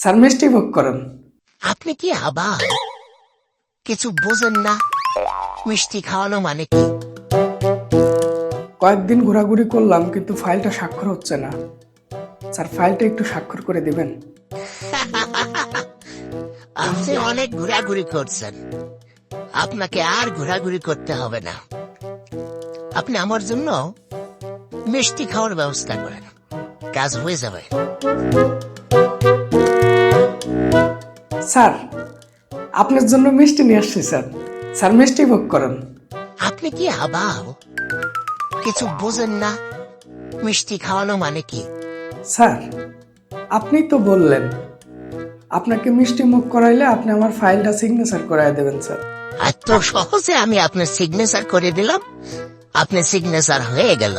Sir মিষ্টি ভোগ করেন। আপনি কি আবার? কিছু বোঝেন না। মিষ্টি খাওয়ানো মানে কি? কয়েকদিন ঘোরাঘুরি করলাম কিন্তু ফাইলটা স্বাক্ষর হচ্ছে না। স্যার ফাইলটা একটু স্বাক্ষর করে দিবেন। আপনি অনেক ঘোরাঘুরি করছেন। আপনাকে আর ঘোরাঘুরি করতে হবে না। আপনি আমার জন্য মিষ্টি খাওয়ার ব্যবস্থা করেন। কাজ হয়ে যাবে। স্যার আপনার জন্য মিষ্টি নিয়ে আসছি স্যার। স্যার মিষ্টি ভোগ করেন। আপনি কি আবার কিছু বোঝেন না? মিষ্টি খাওয়ানো মানে কি? স্যার আপনি তো বললেন আপনাকে মিষ্টি মুখ করাইলে আপনি আমার ফাইলটা সিগনেচার করাই দেবেন স্যার। এত সহজে আমি আপনার সিগনেচার করে দিলাম? আপনার সিগনেচার হয়ে গেল।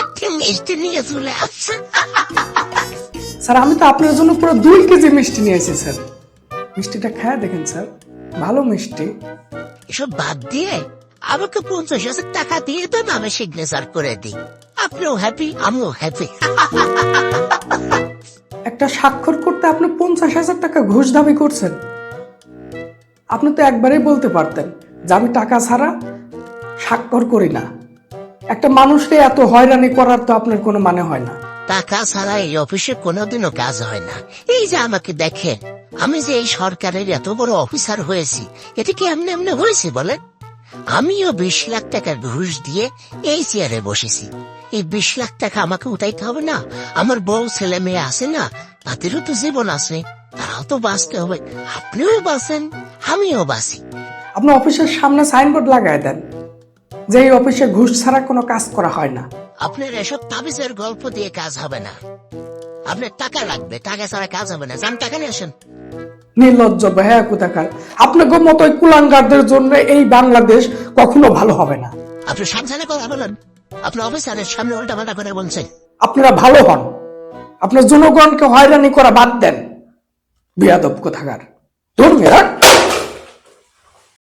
আপনি মিষ্টি নিয়ে চলে আসছেন। স্যার আমি তো আপনার জন্য পুরো দুই কেজি মিষ্টি নিয়ে এসেছি স্যার। মিষ্টিটা খায় দেখেন স্যার। ভালো মিষ্টি। এসব বাদ দিয়ে আমাকে পঞ্চাশ হাজার টাকা দিয়ে দেন আমি সিগনেচার করে দিই। আপনিও হ্যাপি আমিও হ্যাপি একটা স্বাক্ষর করতে আপনি পঞ্চাশ হাজার টাকা ঘুষ দাবি করছেন। আপনি তো একবারেই বলতে পারতেন যে আমি টাকা ছাড়া স্বাক্ষর করি না। একটা মানুষকে এত হয়রানি করার তো আপনার কোনো মানে হয় না। টাকা ছাড়া এই অফিসে কোনোদিনও কাজ হয় না। এই যে আমাকে দেখেন, আমি যে এই সরকারের এত বড় অফিসার হয়েছি, এটা কি এমনি এমনি হয়েছে বলেন? আমিও বিশ লাখ টাকার ঘুষ দিয়ে এই চেয়ারে বসেছি। এই বিশ লাখ টাকা আমাকে উঠাইতে হবে না। আমার বউ, ছেলে, মেয়ে আছে না, তাদেরও তো জীবন আছে। তারাও তো বাঁচতে হবে। আপনিও বাঁচেন, আমিও বাঁচি। আপনি অফিসের সামনে সাইনবোর্ড লাগাই দেন, যে এই অফিসে ঘুষ ছাড়া কোনো কাজ করা হয় না। আপনার এসব তাবিজের গল্প দিয়ে কাজ হবে না। আপনার টাকা লাগবে টাকা ছাড়া কাজ হবে না। যান টাকা নিয়ে আসেন। নির্লজ্জ ভাইয়া কোথাকার। আপনাকে মতো কুলাঙ্গারদের জন্য এই বাংলাদেশ কখনো ভালো হবে না। আপনি সাবধানে কথা বলেন। আপনি অফিসারের সামনে উল্টা পাল্টা করে বলছেন। আপনারা ভালো হন। আপনার জনগণকে হয়রানি করা বাদ দেন। বিয়াদব কোথাকার। ধর্মীয়